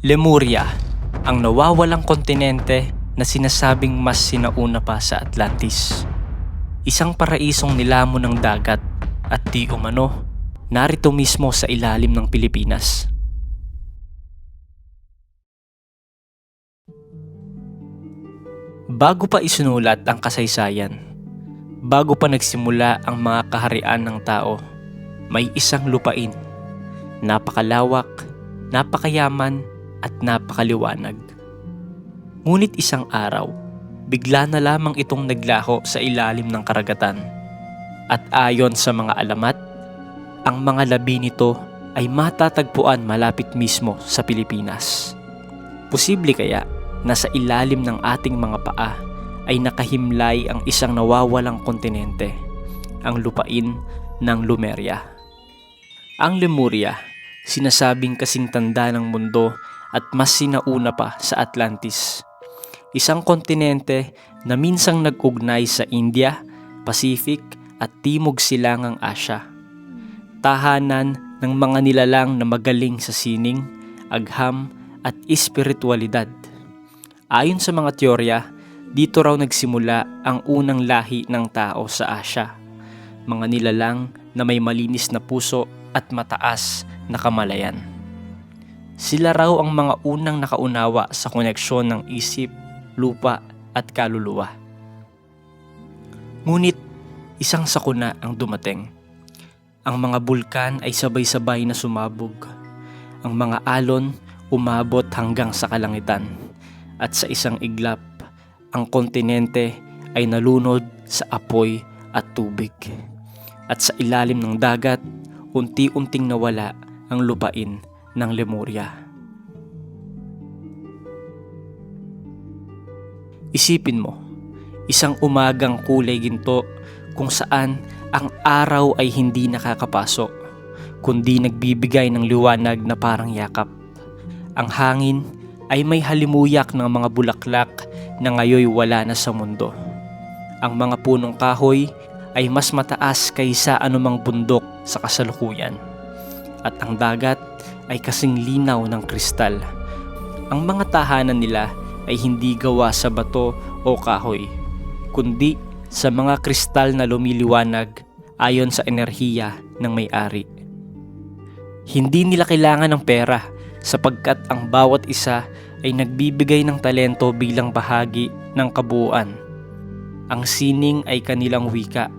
Lemuria, ang nawawalang kontinente na sinasabing mas sinauna pa sa Atlantis. Isang paraisong nilamon ng dagat at di umano, narito mismo sa ilalim ng Pilipinas. Bago pa isinulat ang kasaysayan, bago pa nagsimula ang mga kaharian ng tao, may isang lupain. Napakalawak, napakayaman, at napakaliwanag. Ngunit isang araw, bigla na lamang itong naglaho sa ilalim ng karagatan. At ayon sa mga alamat, ang mga labi nito ay matatagpuan malapit mismo sa Pilipinas. Posible kaya na sa ilalim ng ating mga paa ay nakahimlay ang isang nawawalang kontinente, ang lupain ng Lumeria. Ang Lemuria, sinasabing kasing tanda ng mundo at mas sinauna pa sa Atlantis. Isang kontinente na minsang nag-ugnay sa India, Pacific at Timog Silangang Asya. Tahanan ng mga nilalang na magaling sa sining, agham at espiritualidad. Ayon sa mga teorya, dito raw nagsimula ang unang lahi ng tao sa Asya. Mga nilalang na may malinis na puso at mataas na kamalayan. Sila raw ang mga unang nakaunawa sa koneksyon ng isip, lupa at kaluluwa. Ngunit isang sakuna ang dumating. Ang mga bulkan ay sabay-sabay na sumabog. Ang mga alon umabot hanggang sa kalangitan. At sa isang iglap, ang kontinente ay nalunod sa apoy at tubig. At sa ilalim ng dagat, unti-unting nawala ang lupain ng Lemuria. Isipin mo, isang umagang kulay ginto kung saan ang araw ay hindi nakakapasok, kundi nagbibigay ng liwanag na parang yakap. Ang hangin ay may halimuyak ng mga bulaklak na ngayoy wala na sa mundo. Ang mga punong kahoy ay mas mataas kaysa anumang bundok sa kasalukuyan. At ang dagat ay kasing linaw ng kristal. Ang mga tahanan nila ay hindi gawa sa bato o kahoy, kundi sa mga kristal na lumiliwanag ayon sa enerhiya ng may-ari. Hindi nila kailangan ng pera sapagkat ang bawat isa ay nagbibigay ng talento bilang bahagi ng kabuuan. Ang sining ay kanilang wika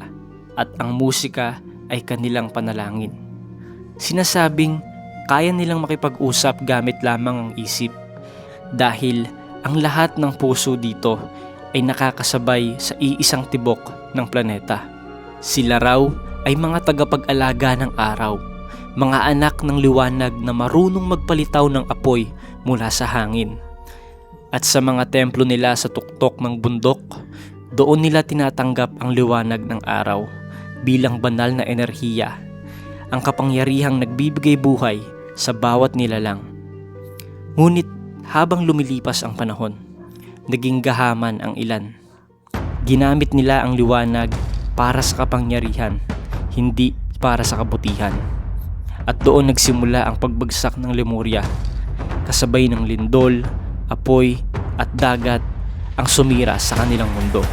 at ang musika ay kanilang panalangin. Sinasabing kaya nilang makipag-usap gamit lamang ang isip dahil ang lahat ng puso dito ay nakakasabay sa iisang tibok ng planeta. Sila raw ay mga tagapag-alaga ng araw, mga anak ng liwanag na marunong magpalitaw ng apoy mula sa hangin. At sa mga templo nila sa tuktok ng bundok, doon nila tinatanggap ang liwanag ng araw bilang banal na enerhiya, ang kapangyarihang nagbibigay buhay sa bawat nilalang. Ngunit habang lumilipas ang panahon, naging gahaman ang ilan. Ginamit nila ang liwanag para sa kapangyarihan, hindi para sa kabutihan. At doon nagsimula ang pagbagsak ng Lemuria, kasabay ng lindol, apoy at dagat ang sumira sa kanilang mundo.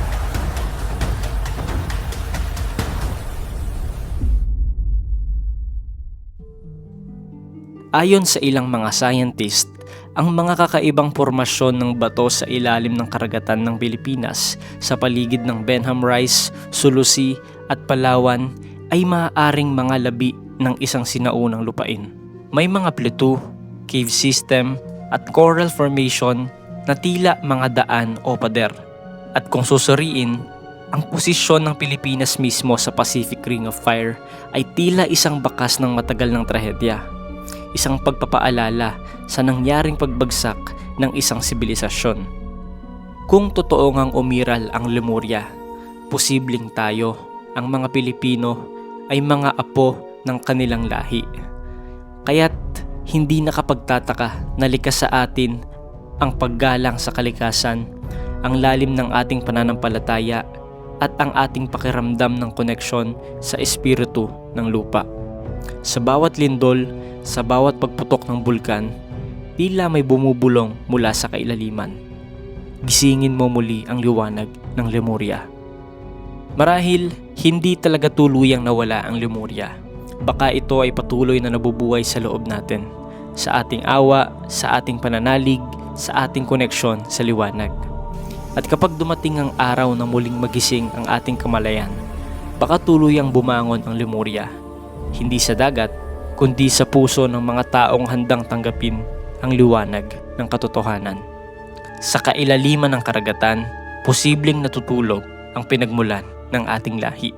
Ayon sa ilang mga scientist, ang mga kakaibang formasyon ng bato sa ilalim ng karagatan ng Pilipinas sa paligid ng Benham Rice, Sulusi at Palawan ay maaaring mga labi ng isang sinaunang lupain. May mga plateau, cave system at coral formation na tila mga daan o pader. At kung susuriin, ang posisyon ng Pilipinas mismo sa Pacific Ring of Fire ay tila isang bakas ng matagal ng trahedya isang pagpapaalala sa nangyaring pagbagsak ng isang sibilisasyon. Kung totoo ngang umiral ang Lemuria, posibleng tayo, ang mga Pilipino, ay mga apo ng kanilang lahi. Kaya't hindi nakapagtataka na likas sa atin ang paggalang sa kalikasan, ang lalim ng ating pananampalataya at ang ating pakiramdam ng koneksyon sa espiritu ng lupa. Sa bawat lindol, sa bawat pagputok ng bulkan, tila may bumubulong mula sa kailaliman. Gisingin mo muli ang liwanag ng Lemuria. Marahil, hindi talaga tuluyang nawala ang Lemuria. Baka ito ay patuloy na nabubuhay sa loob natin, sa ating awa, sa ating pananalig, sa ating koneksyon sa liwanag. At kapag dumating ang araw na muling magising ang ating kamalayan, baka tuluyang bumangon ang Lemuria. Hindi sa dagat, kundi sa puso ng mga taong handang tanggapin ang liwanag ng katotohanan. Sa kailaliman ng karagatan, posibleng natutulog ang pinagmulan ng ating lahi.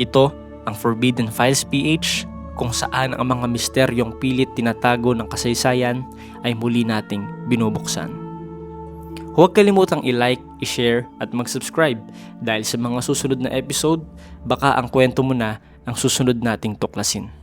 Ito ang Forbidden Files PH kung saan ang mga misteryong pilit tinatago ng kasaysayan ay muli nating binubuksan. Huwag kalimutang i-like, i-share at mag-subscribe dahil sa mga susunod na episode, baka ang kwento mo na ang susunod nating tuklasin.